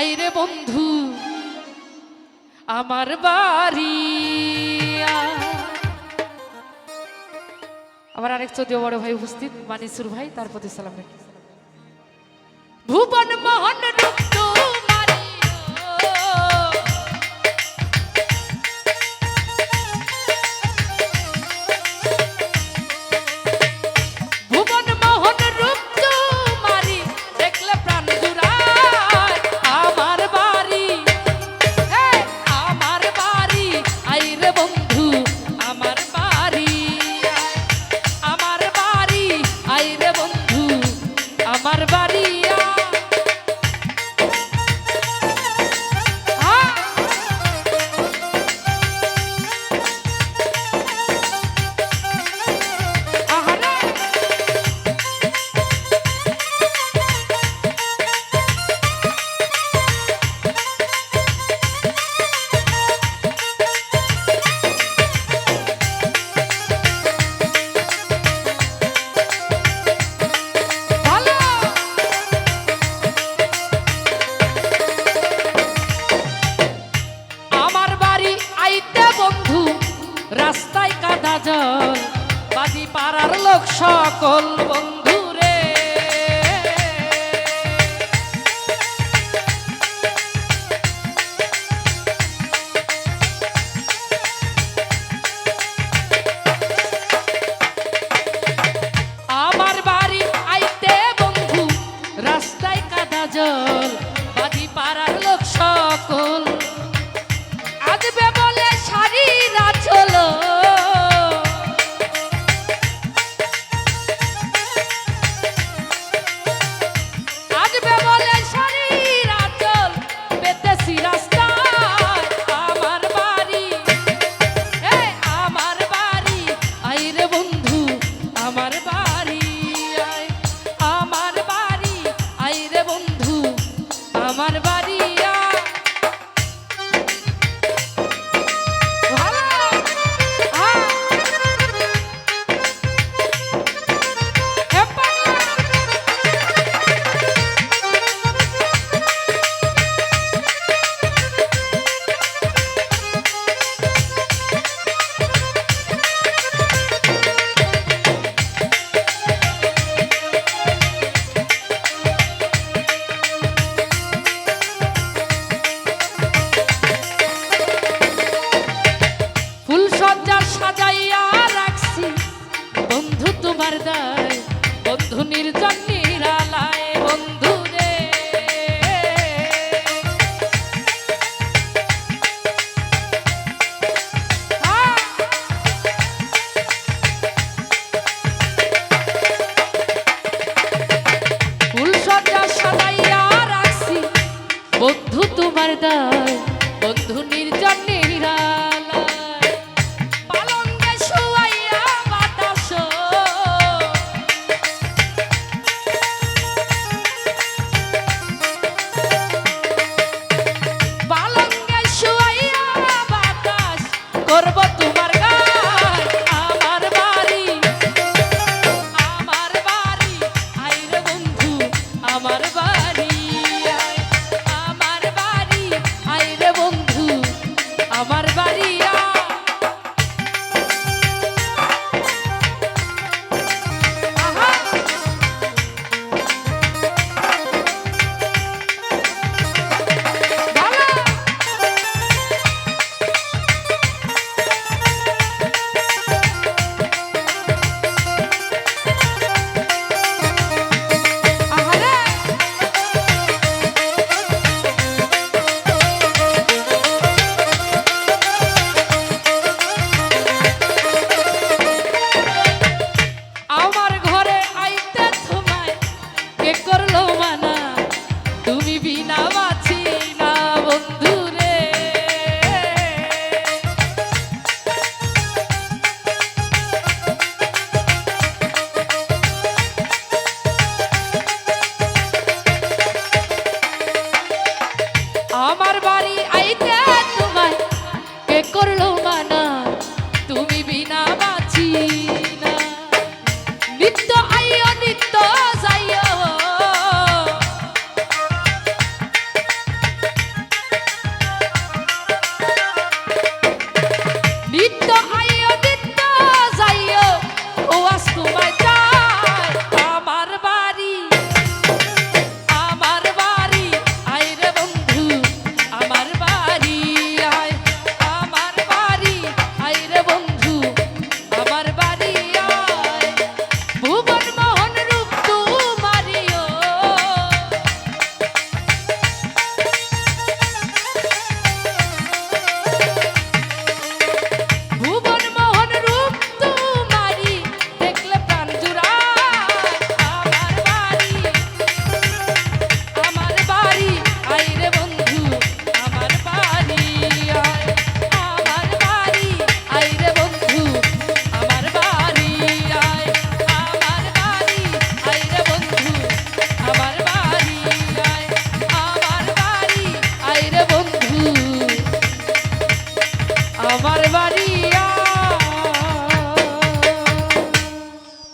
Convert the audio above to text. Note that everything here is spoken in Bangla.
আইরে বন্ধু, আমার বাড়ি আমার আরেক চৌদ্দ বড় ভাই উপস্থিত, মানিসুর ভাই, তার প্রতি সালাম ভুবন মোহন আমার লোক সকল বন্ধু রে আমার বাড়ি আইতে বন্ধু রাস্তায় কাদা জল বাজি পাড়ার বন্ধু তোমার দায়, বন্ধু নির্জন নিরালায় বন্ধু রে সাদাইয়া রাখছি, বন্ধু তোমার দায়, বন্ধু নির্জন